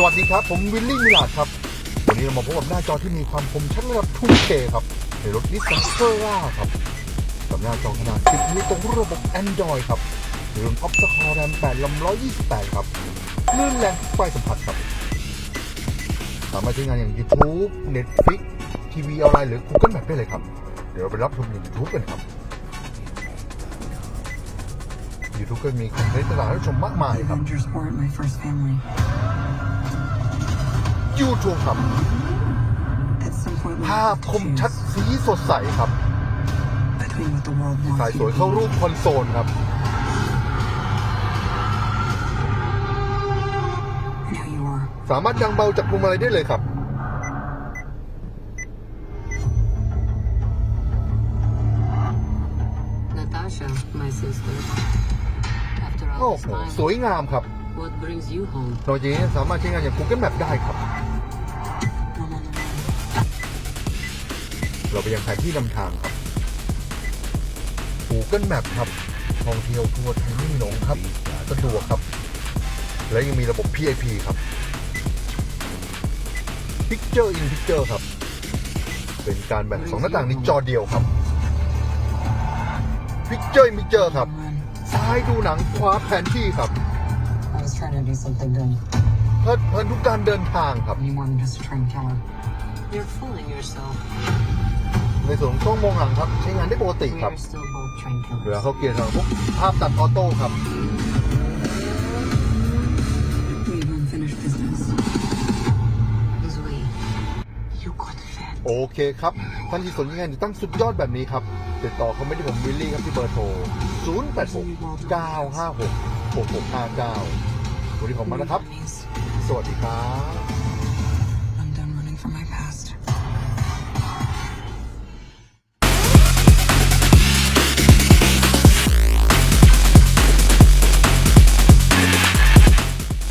สวัสดีครับ ผมวิลลี่มิลาดครับ วันนี้เรามาพบกับหน้าจอที่มีความคมชัดระดับ 2K ครับ ในรถนิสสันเฟอร่าครับกับหน้าจอขนาด 10 นิ้วตรงระบบ Android ครับในรุ่น Opta Core RAM 8ลำ128 ครับคลื่นแรงไฟสัมผัสครับ สามารถใช้งานอย่าง YouTube Netflix ทีวีออนไลน์หรือ Google Map ได้เลยครับ เดี๋ยวเราไปรับชมใน YouTube กันครับ YouTube ก็มีคอนเทนต์ต่างๆให้ชมมากมายครับ Avengers weren't my first family. YouTube ครับ At some point, we ภาพ had ค to มชัด choose สีสดใสครับ between what the world สาย wants สวย you เข้า to รู be ปคอนโซลครับ and who you are. สามารถยังเบาจากพวงมาลัยได้เลยครับ Natasha, my sister. After โอ้ all โห this time, สวยงามครับ what brings you home? นอกจากนี้สามารถใช้งานอย่าง Google Map ได้ครับ เราไปยังแผนที่นำทางครับ Google Map ครับท่องเที่ยวทั่วไทยไม่หลงครับสะดวกครับ และยังมีระบบ PIP ครับ Picture in Picture ครับ เป็นการแบ่งสองหน้าต่างในจอเดียวครับ Picture in Picture ครับ Run. ซ้ายดูหนังขวาแผนที่ครับ I was trying to do something good. เพลิดเพลินทุกการเดินทางครับ You more than just a trained killer. You're fooling yourself. ในส่วนของกล้องมองหลังครับ ใช้งานได้ปกติ We ครับ are still both trained เวลา killers. เขาเกียร์ทางปุ๊บภาพตัดออโต้ครับ We have unfinished business. Is we. You could fit. โอเคครับ ท่านที่สนใจงานติดตั้งสุดยอดแบบนี้ครับ ติดต่อเขาไม่ได้ผมวิลลี่ครับที่เบอร์โทร 0 8 6 9 5 6 6 6 5 9วันนี้ผมมานะครับ สวัสดีครับ